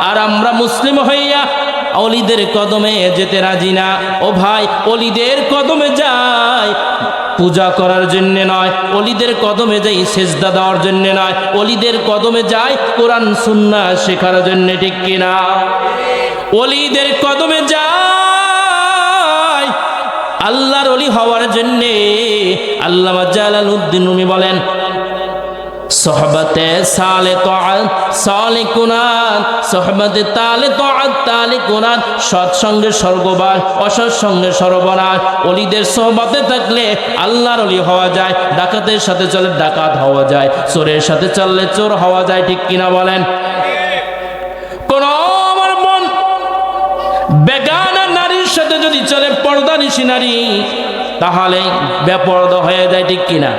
আর আমরা মুসলিম হইয়া অলিদের কদমে যেতে রাজি না। ও ভাই, অলিদের কদমে যায় পূজা করার জন্যে নয়, অলিদের কদমে যাই, সেজদা দেওয়ার জন্যে নয়। অলিদের কদমে যায় কোরআন, সুন্না শেখার জন্যে, ঠিক কিনা? অলিদের কদমে যায় আল্লাহর অলি হওয়ার জন্যে। আল্লামা জালালউদ্দিন রুমি বলেন সোহবতে সালে তোয়াত, সালে কুনাত, সোহবতে তালে তোয়াত, তালে কুনাত সৎসঙ্গে স্বর্গবাস অসৎসঙ্গে সর্বনাশ। অলিদের সোহবতে থাকলে আল্লাহর অলি হওয়া যায়, ডাকাতের সাথে চলে ডাকাত হওয়া যায়, চোরের সাথে চললে চোর হওয়া যায়, ঠিক কিনা বলেন? কোন আমার মন বেগানা নারীর সাথে যদি চলে পর্দা নিশি নারী, তাহলে বেপর্দা হয়ে যায়, ঠিক কিনা?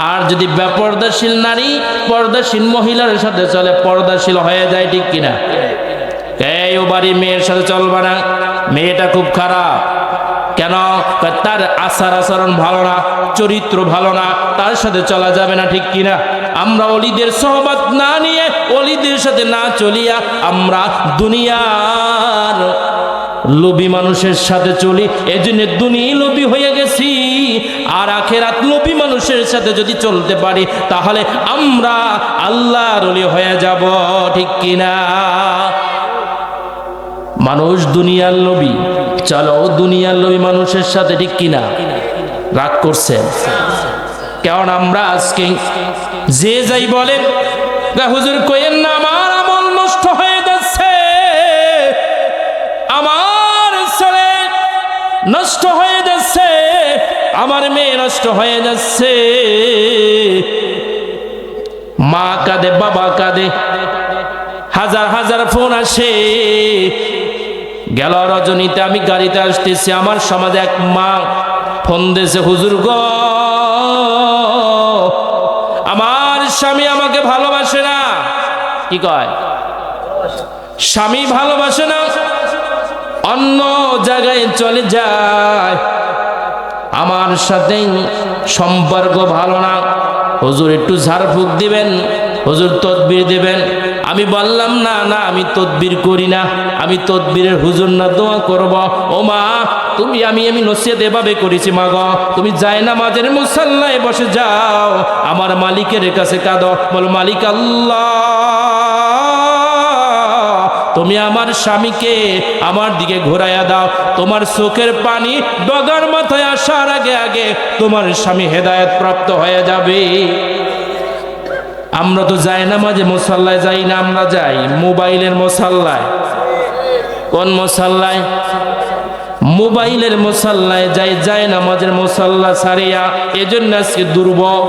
আর যদি বেপর্দাশীল নারী, পর্দাশীল মহিলার সাথে চলে, পর্দাশীল হয়ে যায় ঠিক কিনা? এই ও বাড়ি মেয়ের সাথে চলবে না। মেয়েটা খুব খারাপ। কেন? তার আচার আচরণ ভালো না, চরিত্র ভালো না, তার সাথে চলা যাবে না ঠিক কিনা? আমরা অলিদের সহবাদ না নিয়ে, অলিদের সাথে না চলিয়া আমরা দুনিয়ার লোভী মানুষের সাথে চলি এজন্য দুনি লোভী হয়ে গেছি। আর আখেরাত লোভী মানুষের সাথে যদি চলতে পারি, তাহলে আমরা আল্লাহর অলি হয়ে যাব, ঠিক কিনা? মানুষ দুনিয়ার লোভী, চলো দুনিয়ার লোভী মানুষের সাথে, ঠিক কিনা? রাগ করছে। কারণ আমরা আজকে যে যাই বলেন "গা হুজুর কইেন না আমার? নষ্ট হয়ে যাচ্ছে, আমার মেয়ে নষ্ট হয়ে যাচ্ছে। মা কাঁদে, বাবা কাঁদে, হাজার হাজার ফোন আসে। গেল রজনীতে, আমি গাড়িতে আসতেছি, আমার সমাজে এক মা ফোন দিয়েছে, হুজুর গ, আমার স্বামী আমাকে ভালোবাসে না। কি কয়? স্বামী ভালোবাসে না। অন্য জায়গায় চলে যায়। আমার সাথে সম্পর্ক ভালো না। হুজুর একটু ঝাড়ফুঁক দিবেন, হুজুর তদবির দেবেন। আমি বললাম, না না, আমি তদবির করি না। আমি তদবিরের হুজুর না, দোয়া করব। ও মা, তুমি আমি আমি নসিহত এভাবে করেছি মা গো। তুমি যাই না মাঝের মুসাল্লায় বসে যাও। আমার মালিকের কাছে কাঁদো। বলো, মালিক আল্লাহ। আমার স্বামীকে আমার দিকে ঘোরাইয়া দাও। তোমার চোখের পানি ডগার মাথায় আসার আগে আগে তোমার স্বামী হেদায়ত প্রাপ্ত হয়ে যাবে। আমরা তো যাই না মাঝে মশাল্লায়, যাই না আমরা যাই। মোবাইলের মশাল্লায়। কোন মশাল্লায়? মোবাইলের মশাল্লায় যাই যায় না মাঝের মশাল্লা সারিয়া এজন্য আজকে দুর্বল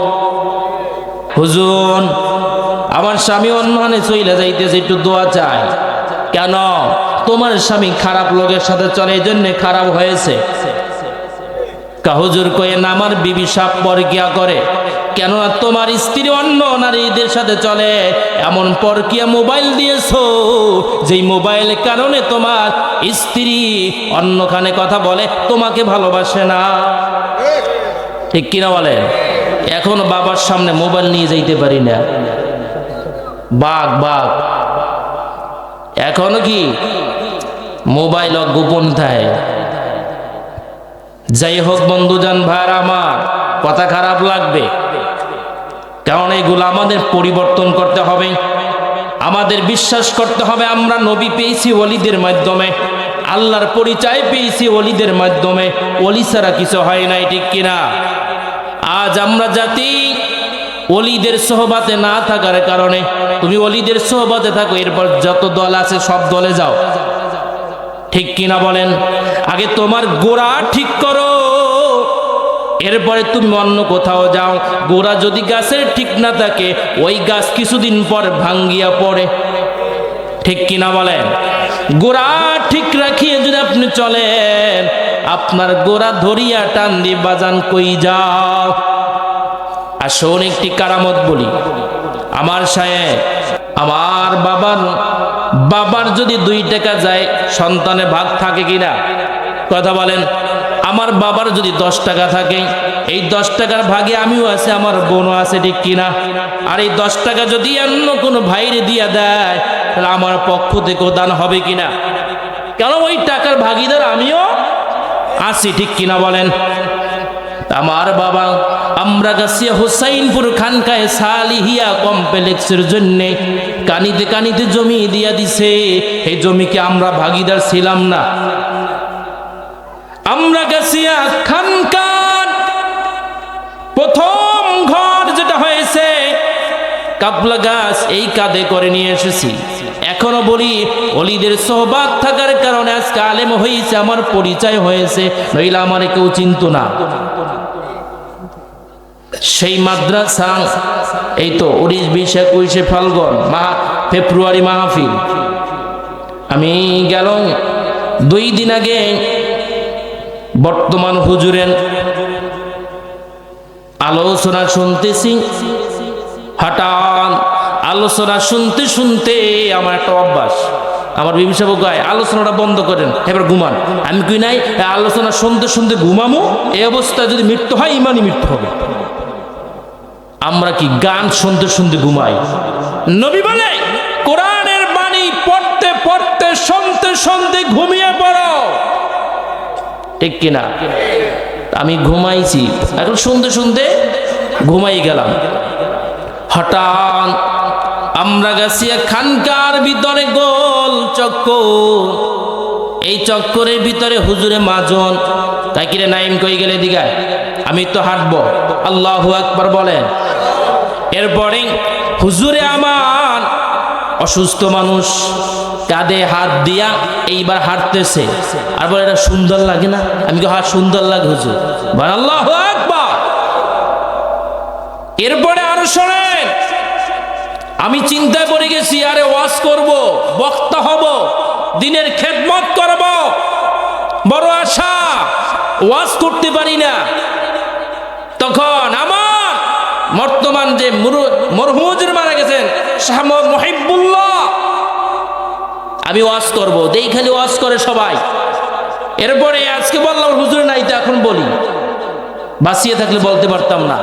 হুজুন আমার স্বামী অন্যহানে চইলে যাইতেছে, একটু দোয়া চাই। কেন? তোমার স্বামী খারাপ লোকের সাথে চলে, এই জন্যে খারাপ হয়েছে। কাহুজুর কয়ে নামার বিবি সাপ পরকিয়া করে। কেননা তোমার স্ত্রী অন্য নারীদের সাথে চলে? এমন পরকিয়া মোবাইল দিয়েছ, যেই মোবাইল কারণে তোমার স্ত্রী অন্যখানে কথা বলে, তোমাকে ভালোবাসে না। ঠিক কিনা বলে এখন বাবার সামনে মোবাইল নিয়ে যাইতে পারি না। বাঘ বাঘ। এখনও কি? মোবাইল গোপন থাকে। যাই হোক বন্ধুজান ভাই আমার, কথা খারাপ লাগবে। কারণ এইগুলো আমাদের পরিবর্তন করতে হবে। আমাদের বিশ্বাস করতে হবে আমরা নবী পেয়েছি অলিদের মাধ্যমে। আল্লাহর পরিচয় পেয়েছি অলিদের মাধ্যমে। অলি ছাড়া কিছু হয় নাই, ঠিক কিনা? আজ আমরা জাতি অলিদের সোহবাতে না থাকার কারণে তুমি অলিদের সোহবাতে থাকো, এরপর যত দল আছে সব দলে যাও। ঠিক কিনা বলেন? আগে তোমার গোড়া ঠিক করো, এরপরে তুমি অন্য কোথাও যাও। গোড়া যদি গাছের ঠিক না থাকে, ওই গাছ কিছুদিন পর ভাঙ্গিয়া পড়ে। ঠিক কিনা বলেন? গোড়া ঠিক রাখিয়ে যদি আপনি চলেন, আপনার গোড়া ধরিয়া টান দিয়ে বাজান কই যাও। আর শোন একটি কারামত বলি। আমার সাহেব, আমার বাবার বাবার যদি দুই টাকা যায়, সন্তানে ভাগ থাকে কিনা? কথা বলেন, আমার বাবার যদি দশ টাকা থাকে, এই দশ টাকার ভাগে আমিও আছে, আমার বোনও আছে, ঠিক কিনা? আর এই দশ টাকা যদি অন্য কোনো ভাইরে দিয়া দেয়, তাহলে আমার পক্ষ থেকেও দান হবে কিনা? কেন ওই টাকার ভাগিদার আমিও আছি, ঠিক কিনা বলেন? আমার বাবা, আমরা গাছিয়া হুসাইনপুর খানকায় সালিহিয়া কমপ্লেক্সের জন্যে। কানিতে কানিতে জমি দিয়া দিছে। এই জমিকে আমরা ভাগিদার ছিলাম না। আমরা গাছিয়া খানকান প্রথম ঘর যেটা হয়েছে কাপলা গাছ এই কাঁধে করে নিয়ে এসেছি। এখনও বলি, অলিদের সোহবাদ থাকার কারণে আজকে আলেম হয়েছে আমার পরিচয় হয়েছে, নইলে আমার কেউ চিন্ত না। সেই মাদ্রাসা, এই তো উনিশ, বিশ, একুশে ফাল্গুন, মা, ফেব্রুয়ারি মাহফিল। আমি গেল দুই দিন আগে বর্তমান হুজুরের আলোচনা শুনতেছি। হঠাৎ আলোচনা শুনতে শুনতে আমার একটা অভ্যাস। আমার বিবি গায় আলোচনাটা বন্ধ করেন, এবার ঘুমান। আমি কই, নাই, আলোচনা শুনতে শুনতে ঘুমামো এই অবস্থায় যদি মৃত্যু হয়, ইমানই মৃত্যু হবে। আমরা কি গান শুনতে শুনতে ঘুমাই? নবী বলে, কোরআনের বাণী পড়তে পড়তে শুনতে শুনতে ঘুমিয়ে পড়ো। ঠিক কিনা আমি ঘুমাইছি, এখন শুনতে শুনতে ঘুমাই গেলাম। হঠাৎ আমরা গেছি খানকার ভিতরে গোল চক্কর। এই চক্করের ভিতরে হুজুরে মাজন। তাই কিরে নাইম কই গেলে দিঘায় আমি তো হাঁটবো। আল্লাহু আকবার বলেন। এরপরে হুজুরে আমার অসুস্থ মানুষ, কাঁধে হাত দিয়া এইবার হাঁটতেছে। আর বলে, এটা সুন্দর লাগে না? আমি কি হাত সুন্দর লাগে হুজুর। আল্লাহ আকবার। এরপরে আরও শোনেন, আমি চিন্তায় পড়ে গেছি, আরে ওয়াজ করব, বক্তা হব, দিনের খেদমত করব। বড় আশা, ওয়াজ করতে পারি না। তখন আমার বর্তমান যে মরহুজুর মারা গেছেন, শাহ মহিবুল্লাহ। আমি ওয়াজ করব, দেই খালি ওয়াজ করে সবাই। এরপরে আজকে বললাম, হুজুর নাই তো এখন বলি। বাঁচিয়ে থাকলে বলতে পারতাম না।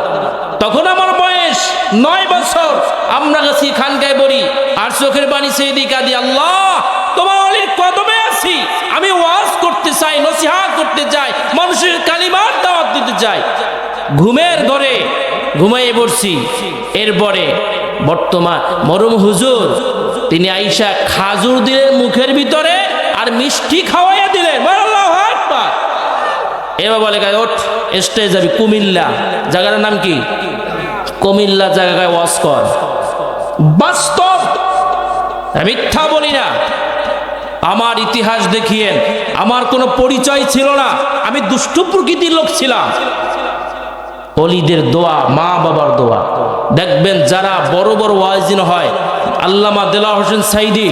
তখন আমার বয়স নয় বছর। আমরা গেছি খানকায় বলি আর চোখের বাণী সেই দিকা দি আল্লাহ। তোমার অলির কদমে আছি। আমি ওয়াজ করতে চাই নসিহা করতে চাই, মানুষের কালিমার দাওয়াত দিতে চাই। ঘুমের ঘরে ঘুমাইয়ে পড়ছি। এরপরে বর্তমান মরম হুজুর, তিনি আইসা খাজুর দিলেন মুখের ভিতরে আর মিষ্টি খাওয়াইয়া দিলেন। এবার বলে, গায়ে ওঠ স্টেজ যাবি। কুমিল্লা। জায়গাটার নাম কি? কুমিল্লা জায়গায় ওয়াজ কর। বাস্তব। মিথ্যা বলি না। আমার ইতিহাস দেখিয়ে আমার কোনো পরিচয় ছিল না। আমি দুষ্ট প্রকৃতির লোক ছিলাম। অলিদের দোয়া, মা বাবার দোয়া। দেখবেন যারা বড় বড় ওয়াজিন হয়, আল্লামা দেলা হোসেন সাইদি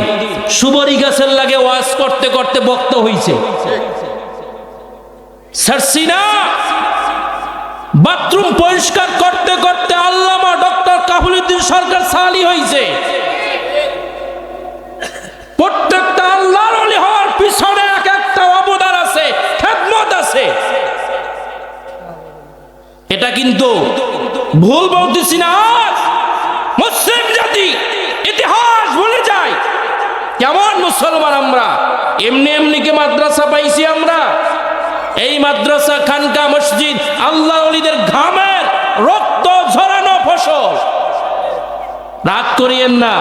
সুবরি গাছের লাগে ওয়াজ করতে করতে বক্ত হইছে। সারসিনা বাথরুম পরিষ্কার করতে করতে আল্লামা ডক্টর কাহুলুদ্দিন সরকার সালি হয়েছে প্রত্যেকটা আল্লাহর ওলি হওয়ার পিছনে এক একটা অবদান আছে খেদমত আছে এটা কিন্তু ভুল বলতেছি না। মুসলিম জাতি ইতিহাস ভুলে যায়। কেমন মুসলমান আমরা? এমনি এমনি কে মাদ্রাসা পাইছি আমরা? এই মাদ্রাসা, খানকা মসজিদ, আল্লাহ অলিদের ঘামের রক্ত ঝরানো ফসল। রাগ করিয়েন না।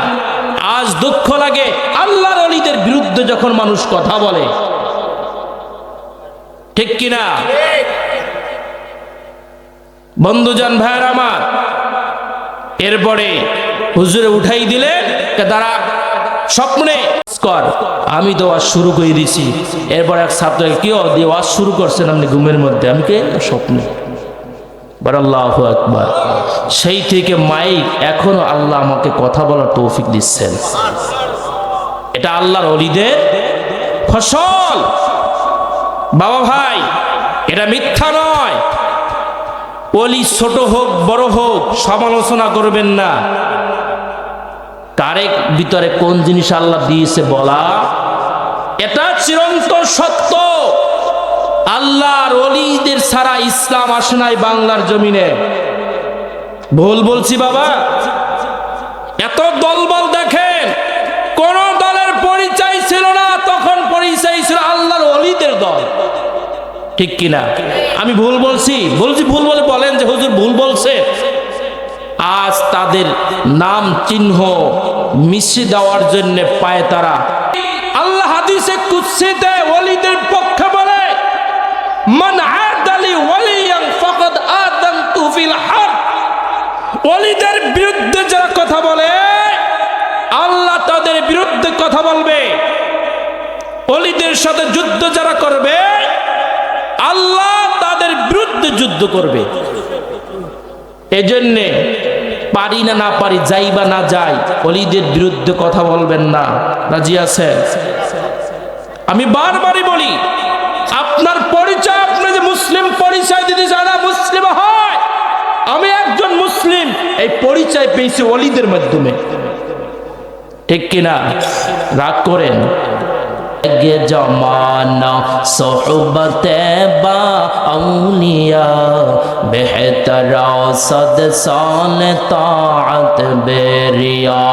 আজ দুঃখ লাগে আল্লাহর অলিদের বিরুদ্ধে যখন মানুষ কথা বলে। ঠিক কিনা? বন্ধুজন ভাইয়ের আমার, এরপরে হুজুরে উঠাই দিলে তারা স্বপ্নে আমি তো ওয়াজ শুরু করে দিছি। এরপর এক ছাত্র কি দিয়ে শুরু করছেন আপনি ঘুমের মধ্যে? আমি কে? স্বপ্নে। আল্লাহ আকবার। সেই থেকে মাইক এখনও আল্লাহ আমাকে কথা বলার তৌফিক দিচ্ছেন। এটা আল্লাহর অলিদের ফসল। বাবা ভাই, এটা মিথ্যা অলি ছোট হোক, বড় হোক সমালোচনা করবেন না। কারেক ভিতরে কোন জিনিস আল্লাহ দিয়েছে বলা? এটা চিরন্ত সত্য। আল্লাহর অলিদের ছাড়া ইসলাম আসে নাই বাংলার জমিনে। ভুল বলছি বাবা। এত দলবল দেখেন, কোন দলের পরিচয় ছিল না, তখন পরিচয় ছিল আল্লাহর অলিদের দল। ঠিক কিনা? আমি ভুল বলছি? বলছি ভুল বলে বলেন যে হুজুর ভুল বলছে। আজ তাদের নাম চিহ্ন মিশে দেওয়ার জন্য পায় তারা। আল্লাহ হাদিসে কুৎসিতে ওলিদের পক্ষে বলে, মান আদালি ওয়ালিয়ান ফাকাদ আদানতু ফিল হার। ওলিদের বিরুদ্ধে যারা কথা বলে, আল্লাহ তাদের বিরুদ্ধে কথা বলবে। অলিদের সাথে যুদ্ধ যারা করবে আল্লাহ তাদের বিরুদ্ধে যুদ্ধ করবে। এজন্যে পারি না না পারি, যাই বা না যাই অলিদের বিরুদ্ধে কথা বলবেন না। রাজি আছে আমি বারবারই বলি, আপনার পরিচয়, আপনি যে মুসলিম পরিচয় দিতে চান মুসলিম হয়। আমি একজন মুসলিম, এই পরিচয় পেয়েছি অলিদের মাধ্যমে। ঠিক কিনা? রাগ করেন? গে জমানা, সোহবত বা আউলিয়া, বেহতর সদ সাল তাআত বেরিয়া।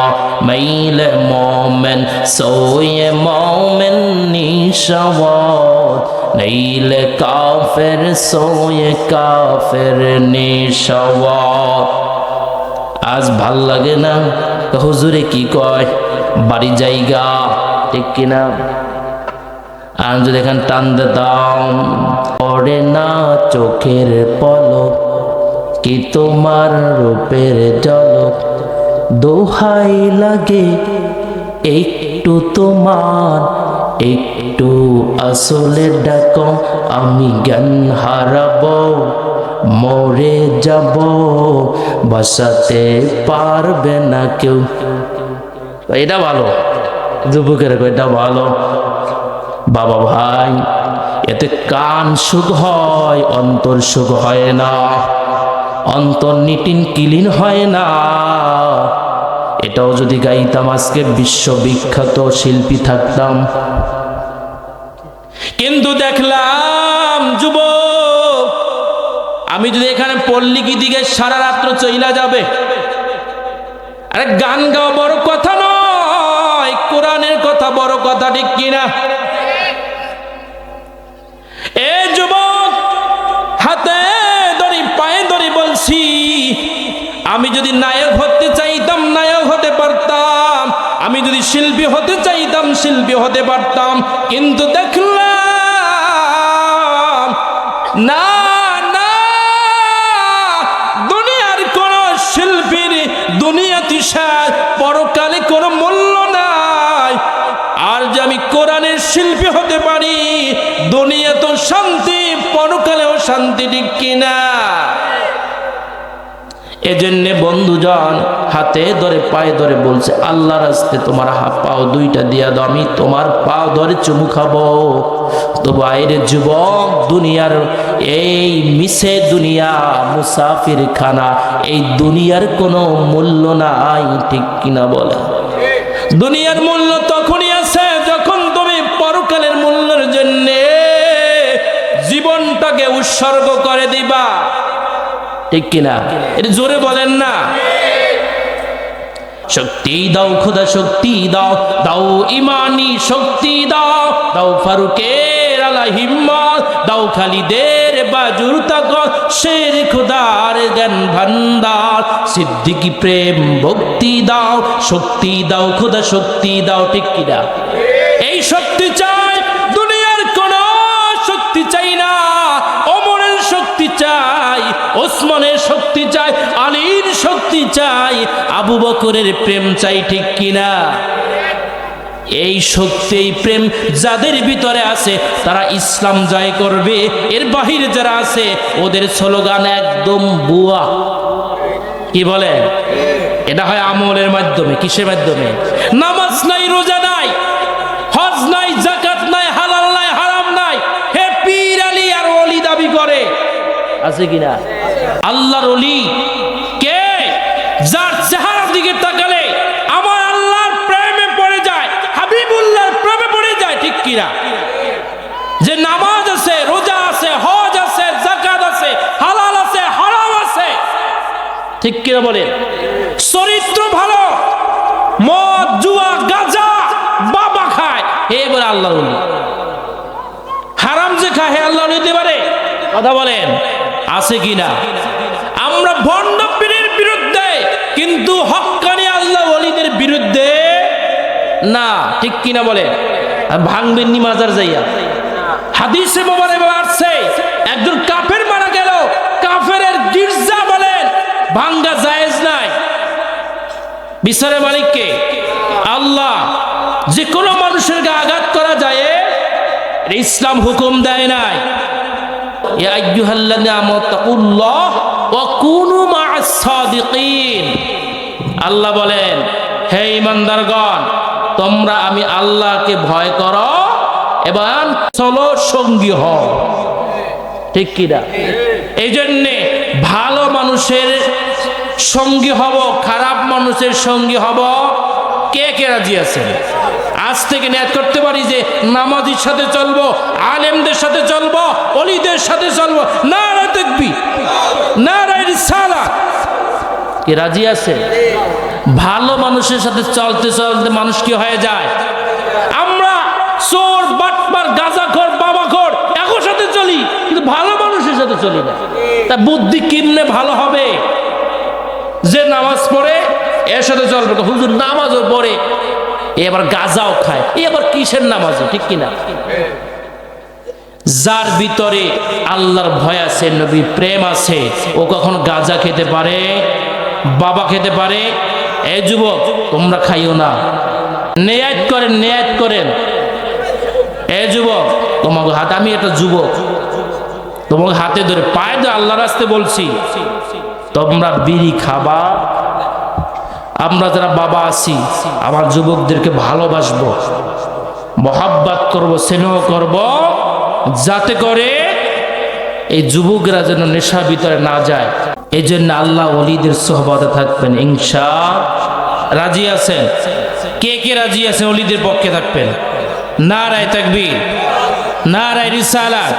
মাইল মোমেন, সোয়ে মোমেন নিশাওয়াত নীল কাফের, সোয়ে কাফের নিশাওয়াত। আজ ভালো লাগে না? হুজুরে কি কয়? বাড়ি জায়গা ঠিক কিনা? আর যদি এখান টান দাম পড়ে না চোখের পলক, কি তোমার রূপের জলক? দোহাই লাগে একটু তোমার, একটু আসলে ডাক, আমি জ্ঞান হারাব, মরে যাব, বসাতে পারবে না কেউ। এটা ভালো। যুবকের এটা ভালো। বাবা ভাই, এতে কান সুখ হয়, অন্তর সুখ হয় না। অন্তর নিটিন কিলিন হয় না। এটাও যদি গাইতাম, আজকে বিশ্ববিখ্যাত শিল্পী থাকতাম। কিন্তু দেখলাম যুব আমি যদি এখানে পল্লিকি দিকে সারা রাত্র চইলা যাবে, আরে গান গাওয়া বড় কথা নয়, কোরআনের কথা বড় কথা ঠিক কিনা? এ যুবক, হাতে ধরি পায়ে ধরি বলছি, আমি যদি নায়ক হতে চাইতাম, নায়ক হতে পারতাম। আমি যদি শিল্পী হতে চাইতাম, শিল্পী হতে পারতাম। কিন্তু দেখলাম, না না, দুনিয়ার কোন শিল্পীর দুনিয়া তিসার পরকালে কোনো মূল্য নাই। আর যে আমি কোরআনের শিল্পী হতে পারি, দুনিয়া শান্তি পরকালেও শান্তি ঠিক কিনা? এজন্য বন্ধুজন হাতে ধরে, পায়ে ধরে বলছে আল্লাহ রাস্তে তোমার হাত পাও দুইটা দিয়া দাও, আমি তোমার পাও ধরে চুমু খাব। তো বাইরে যুবক, দুনিয়ার এই মিশে দুনিয়া মুসাফির খানা এই দুনিয়ার কোনো মূল্য নাই ঠিক কিনা বলে। দুনিয়ার মূল্য তখনই জীবনটাকে উৎসর্গ করে দিবা। ঠিক কিনা? এটা জোরে বলেন না। শক্তি দাও, খোদা, শক্তি দাও দাও ইমানি শক্তি দাও দাও ফারুকের আলা হিম্মত, দাও খালিদের বাজুর তাকত শের খোদার জ্ঞান ভান্ডার, সিদ্দিকি প্রেম ভক্তি দাও, শক্তি দাও, খোদা, শক্তি দাও, ঠিক কিনা? এই শক্তি চাই ওসমানের শক্তি চাই, আলীর শক্তি চাই, আবু বকরের প্রেম চাই ঠিক কিনা? এই শক্তি এই প্রেম যাদের ভিতরে আছে, তারা ইসলাম জয় করবে। এর বাহিরে যারা আছে, ওদের স্লোগান একদম বুয়া কি বলে? এটা হয় আমলের মাধ্যমে, কিসের মাধ্যমে? নামাজ নাই, রোজা নাই, হজ নাই জাকাত নাই, হালাল নাই, হারাম নাই। হে পীর আলী আর অলি দাবি করে। আছে কিনা? আল্লাহর অলি কে? যার চেহারার দিকে তাকালে আমার আল্লাহর প্রেমে পড়ে যায়, হাবিবুল্লাহর প্রেমে পড়ে যায়, ঠিক কিনা? যে নামাজ আছে, রোজা আছে, হজ আছে জাকাত আছে, হালাল আছে, হারাম আছে, ঠিক কিনা বলেন? চরিত্র ভালো, মদ, জুয়া, গাঁজা, বাবা খায়, হে বলে আল্লাহর অলি হারাম যে খায়, হে আল্লাহ নিতে পারে? কথা বলেন। আছে কিনা? আমরা ভণ্ড পীরের বিরুদ্ধে, কিন্তু হক্কানি আল্লাহ ওলিদের বিরুদ্ধে না, ঠিক কিনা বলে? ভাঙবেন নি মাজার যাইয়া। হাদিসে মোবারে আসছে, একজন কাফের মারা গেল কাফের গির্জা বলেন, ভাঙ্গা জায়েজ নাই। বিচারের মালিককে, আল্লাহ যে কোনো মানুষের আঘাত করা যায় ইসলাম হুকুম দেয় নাই। আল্লাহ বলেন, হে ইমানদারগণ তোমরা আমি আল্লাহকে ভয় করো এবং চলো সঙ্গী হও। ঠিক কিনা? এই জন্যে ভালো মানুষের সঙ্গী হব, খারাপ মানুষের সঙ্গী হব। কে কে রাজি আছেন? আজ থেকে নিয়াত করতে পারি যে নামাজির সাথে চলবো, আলেমদের সাথে চলবো, অলিদের সাথে চলবো। না দেখবি রাজি আছে? ভালো মানুষের সাথে চলতে চলতে মানুষ কি হয়ে যায়? আমরা চোর, বাটপার, গাঁজাখোর, বাবাখোর একর সাথে চলি, কিন্তু ভালো মানুষের সাথে চলি না। তা বুদ্ধি কিনলে ভালো হবে? যে নামাজ পড়ে, এর সাথে চলবে হুজুর, নামাজও পড়ে এ আবার গাজাও খায়। এ আবার কিসের নামাজও, ঠিক কিনা? যার ভিতরে আল্লাহর ভয় আছে নবী প্রেম আছে, ও কখন গাজা খেতে পারে, বাবা খেতে পারে, এ যুবক, তোমরা খাইও না। নেয়াত করেন নেয়াত করেন। এ যুবক, তোমাকে হাতে, আমি একটা যুবক। তোমাকে হাতে ধরে পায়ে ধরে আল্লাহ রাস্তে বলছি, তোমরা বিড়ি খাবা আমরা যারা বাবা আছি, আমার যুবকদেরকে ভালোবাসবো, মহাব্বাত করব, স্নেহ করব, যাতে করে এই যুবকরা যেন নেশা ভিতরে না যায়। এই জন্য আল্লাহ অলিদের সহবাদে থাকবেন ইনশা রাজি আছেন? কে কে রাজি আছেন অলিদের পক্ষে থাকবেন? না রায় থাকবি না রায় রিসালাত।